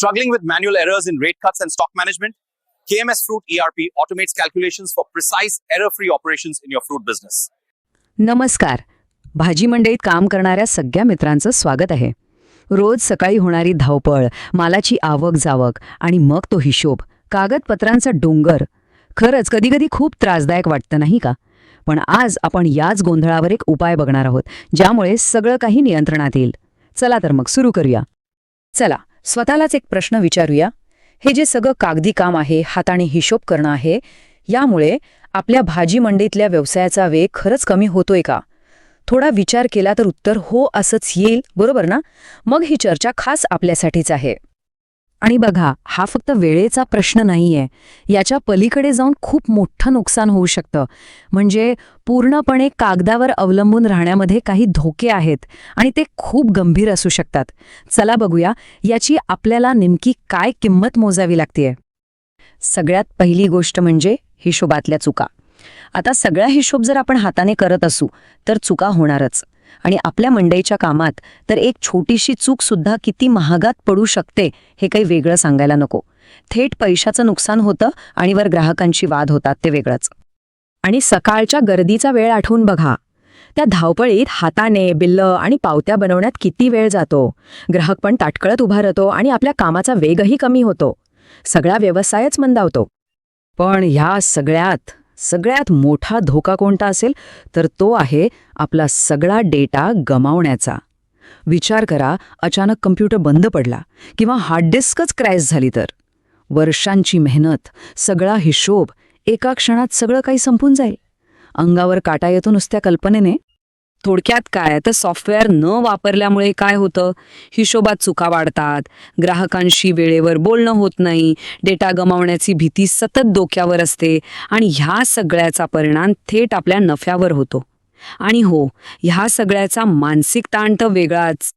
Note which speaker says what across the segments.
Speaker 1: Struggling with manual errors in rate cuts and stock management? KMS Fruit ERP automates calculations for precise error-free operations in your fruit business.
Speaker 2: नमस्कार. भाजी मंडईत काम करणाऱ्या सगळ्या मित्रांचं स्वागत आहे. रोज सकाळी होणारी धावपळ मालाची आवक जावक आणि मग तो हिशोब कागदपत्रांचा डोंगर. खरंच कधीकधी खूप त्रासदायक वाटतं नाही का? पण आज आपण याच गोंधळावर एक उपाय बघणार आहोत ज्यामुळे सगळं काही नियंत्रणात येईल. चला तर मग सुरू करूया. चला स्वतःलाच एक प्रश्न विचारूया. हे जे सगळं कागदी काम आहे हाताने हिशोब करणं आहे यामुळे आपल्या भाजी मंडईतल्या व्यवसायाचा वेग खरंच कमी होतोय का? थोडा विचार केला तर उत्तर हो असंच येईल बरोबर ना? मग ही चर्चा खास आपल्यासाठीच आहे. आणि बघा हा फक्त वेळेचा प्रश्न नाहीये. याच्या पलीकडे जाऊन खूप मोठं नुकसान होऊ शकतं. म्हणजे पूर्णपणे कागदावर अवलंबून राहण्यामध्ये काही धोके आहेत आणि ते खूप गंभीर असू शकतात. चला बघूया याची आपल्याला नेमकी काय किंमत मोजावी लागतेय? सगळ्यात पहिली गोष्ट म्हणजे हिशोबातल्या चुका. आता सगळा हिशोब जर आपण हाताने करत असू तर चुका होणारच. आणि आपल्या मंडईच्या कामात तर एक छोटीशी चूक सुद्धा किती महागात पडू शकते हे काही वेगळं सांगायला नको. थेट पैशाचं नुकसान होतं आणि वर ग्राहकांशी वाद होतात ते वेगळंच. आणि सकाळच्या गर्दीचा वेळ आठवून बघा. त्या धावपळीत हाताने बिल्ल आणि पावत्या बनवण्यात किती वेळ जातो. ग्राहक पण ताटकळत उभा राहतो आणि आपल्या कामाचा वेगही कमी होतो. सगळा व्यवसायच मंदावतो. पण ह्या सगळ्यात सगळ्यात मोठा धोका कोणता असेल तर तो आहे आपला सगळा डेटा गमावण्याचा. विचार करा अचानक कम्प्युटर बंद पडला किंवा हार्ड डिस्कच क्रॅश झाली तर. वर्षांची मेहनत सगळा हिशोब एका क्षणात सगळं काही संपून जाईल. अंगावर काटा येतो नुसत्या कल्पनेने. थोडक्यात काय? तर सॉफ्टवेअर न वापरल्यामुळे काय होतं? हिशोबात चुका वाढतात. ग्राहकांशी वेळेवर बोलणं होत नाही. डेटा गमावण्याची भीती सतत डोक्यावर असते आणि ह्या सगळ्याचा परिणाम थेट आपल्या नफ्यावर होतो. आणि हो ह्या सगळ्याचा मानसिक ताण तर वेगळाच.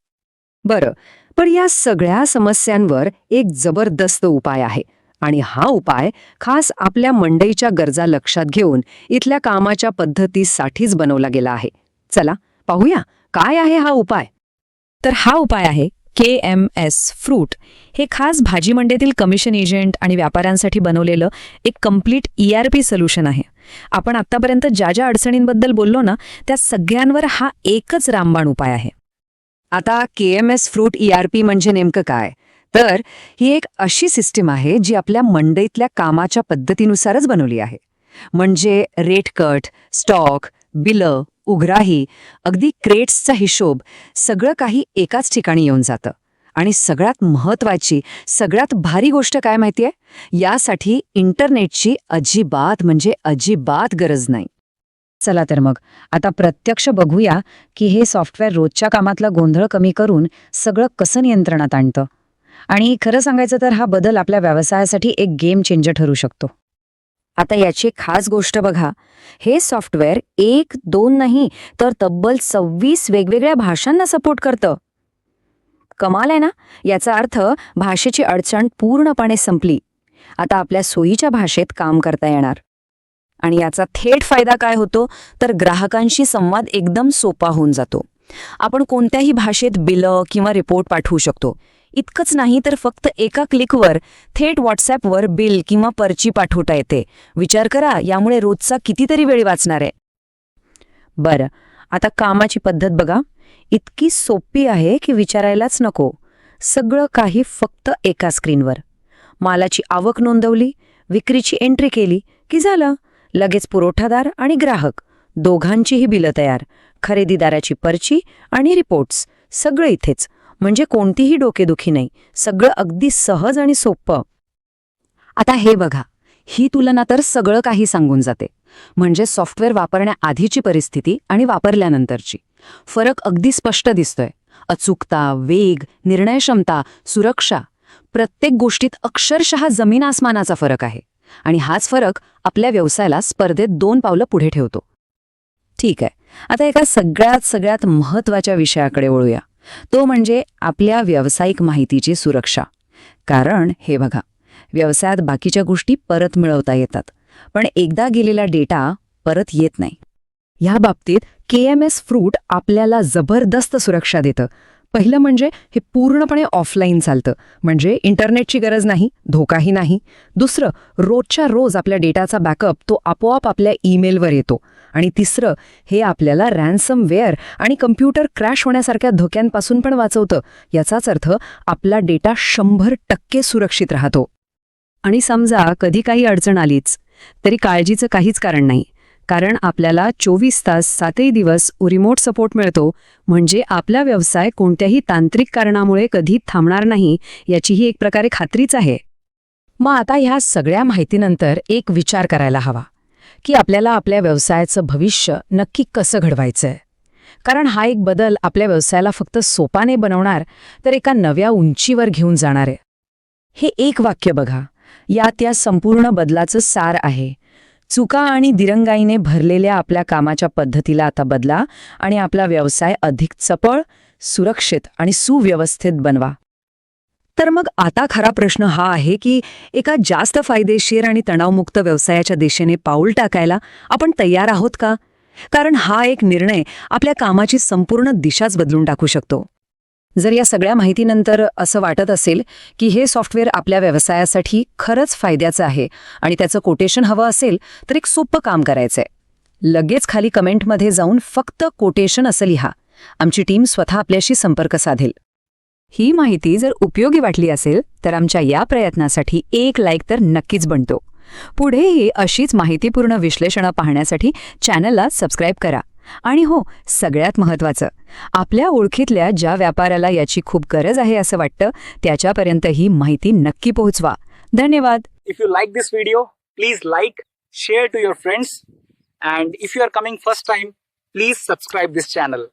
Speaker 2: बरं पण या सगळ्या समस्यांवर एक जबरदस्त उपाय आहे. आणि हा उपाय खास आपल्या मंडईच्या गरजा लक्षात घेऊन इथल्या कामाच्या पद्धतीसाठीच बनवला गेला आहे. चला पाहूया काय आहे हा उपाय? तर हा उपाय आहे के एम एस फ्रूट. हे खास भाजी मंडईतील कमिशन एजंट आणि व्यापाऱ्यांसाठी बनवलेलं एक complete E R P solution आहे. आपण आत्तापर्यंत ज्या ज्या अडचणींबद्दल बोललो ना त्या सगळ्यांवर हा एकच रामबाण उपाय आहे. आता K M S fruit E R P म्हणजे नेमकं काय? तर ही एक अशी सिस्टीम आहे जी आपल्या मंडईतल्या कामाच्या पद्धतीनुसारच बनवली आहे. म्हणजे रेट कट स्टॉक बिलं उघराही अगदी क्रेट्सचा हिशोब सगळं काही एकाच ठिकाणी येऊन जातं. आणि सगळ्यात महत्वाची सगळ्यात भारी गोष्ट काय माहितीये? यासाठी इंटरनेटची अजिबात म्हणजे अजिबात गरज नाही. चला तर मग आता प्रत्यक्ष बघूया की हे सॉफ्टवेअर रोजच्या कामातला गोंधळ कमी करून सगळं कसं नियंत्रणात आणतं. आणि खरं सांगायचं तर हा बदल आपल्या व्यवसायासाठी एक गेम चेंजर ठरू शकतो. आता याची खास गोष्ट बघा. हे सॉफ्टवेअर एक दोन नाही तर तब्बल सव्वीस वेगवेगळ्या भाषांना सपोर्ट करतं. कमाल आहे ना? याचा अर्थ भाषेची अडचण पूर्णपणे संपली. आता आपल्या सोयीच्या भाषेत काम करता येणार. आणि याचा थेट फायदा काय होतो? तर ग्राहकांशी संवाद एकदम सोपा होऊन जातो. आपण कोणत्याही भाषेत बिलं किंवा रिपोर्ट पाठवू शकतो. इतकंच नाही तर फक्त एका क्लिकवर थेट व्हॉट्सॲपवर बिल किंवा पर्ची पाठवता येते. विचार करा यामुळे रोजचा कितीतरी वेळ वाचणार आहे. बरं आता कामाची पद्धत बघा. इतकी सोपी आहे की विचारायलाच नको. सगळं काही फक्त एका स्क्रीनवर. मालाची आवक नोंदवली विक्रीची एंट्री केली की झालं? लगेच पुरवठादार आणि ग्राहक. दोघांचीही बिलं तयार. खरेदीदाराची पर्ची आणि रिपोर्ट्स. सगळं इथेच. म्हणजे कोणतीही डोकेदुखी नाही. सगळं अगदी सहज आणि सोपं. आता हे बघा. ही तुलना तर सगळं काही सांगून जाते. म्हणजे सॉफ्टवेअर वापरण्याआधीची परिस्थिती आणि वापरल्यानंतरची. फरक अगदी स्पष्ट दिसतोय. अचूकता वेग निर्णयक्षमता सुरक्षा. प्रत्येक गोष्टीत अक्षरशः जमीन आसमानाचा फरक आहे. आणि हाच फरक आपल्या व्यवसायाला स्पर्धेत दोन पावलं पुढे ठेवतो. ठीक आहे. आता एका सगळ्यात सगळ्यात महत्त्वाच्या विषयाकडे वळूया. तो म्हणजे आपल्या व्यावसायिक माहितीची सुरक्षा. कारण हे बघा व्यवसायात बाकीच्या गोष्टी परत मिळवता येतात पण एकदा गेलेला डेटा परत येत नाही. ह्या बाबतीत के एम एस फ्रूट आपल्याला जबरदस्त सुरक्षा देतं. पहिलं म्हणजे हे पूर्णपणे ऑफलाईन चालतं म्हणजे इंटरनेटची गरज नाही धोकाही नाही. दुसरं रोजच्या रोज आपल्या डेटाचा बॅकअप तो आपोआप आपल्या ईमेलवर येतो. आणि तिसरं हे आपल्याला रॅन्सम वेअर आणि कम्प्युटर क्रॅश होण्यासारख्या धोक्यांपासून पण वाचवतं. याचाच अर्थ आपला डेटा शंभर टक्के सुरक्षित राहतो. आणि समजा कधी काही अडचण आलीच तरी काळजीचं काहीच कारण नाही. कारण आपल्याला चोवीस तास सातही दिवस रिमोट सपोर्ट मिळतो. म्हणजे आपला व्यवसाय कोणत्याही तांत्रिक कारणामुळे कधी थांबणार नाही याचीही एक प्रकारे खात्रीच आहे. मग आता ह्या सगळ्या माहितीनंतर एक विचार करायला हवा. की आपल्याला आपल्या व्यवसायाचं भविष्य नक्की कसं घडवायचंय. कारण हा एक बदल आपल्या व्यवसायाला फक्त सोपाने बनवणार तर एका नव्या उंचीवर घेऊन जाणार आहे. हे एक वाक्य बघा. यात या संपूर्ण बदलाचं सार आहे. चुका आणि दिरंगाईने भरलेल्या आपल्या कामाच्या पद्धतीला आता बदला आणि आपला व्यवसाय अधिक चपळ सुरक्षित आणि सुव्यवस्थित बनवा. तर मग आता खरा प्रश्न हा आहे की एका जास्त फायदेशीर आणि तणावमुक्त व्यवसायाच्या दिशेने पाऊल टाकायला आपण तयार आहोत का? कारण हा एक निर्णय आपल्या कामाची संपूर्ण दिशाच बदलून टाकू शकतो. जर या सगळ्या माहितीनंतर असं वाटत असेल की हे सॉफ्टवेअर आपल्या व्यवसायासाठी खरंच फायद्याचं आहे आणि त्याचं कोटेशन हवं असेल तर एक सोपं काम करायचंय. लगेच खाली कमेंटमध्ये जाऊन फक्त कोटेशन असं लिहा. आमची टीम स्वतः आपल्याशी संपर्क साधेल. ही माहिती जर उपयोगी वाटली असेल तर आमच्या या प्रयत्नासाठी एक लाईक तर नक्कीच बनतो. पुढेही अशीच माहितीपूर्ण विश्लेषणं पाहण्यासाठी चॅनलला सबस्क्राईब करा. आणि हो सगळ्यात महत्त्वाचं आपल्या ओळखीतल्या ज्या व्यापाऱ्याला याची खूप गरज आहे असं वाटतं त्याच्यापर्यंत ही माहिती नक्की पोहोचवा. धन्यवाद!
Speaker 3: If you like this video please like share to your friends and if you are coming first time please subscribe this channel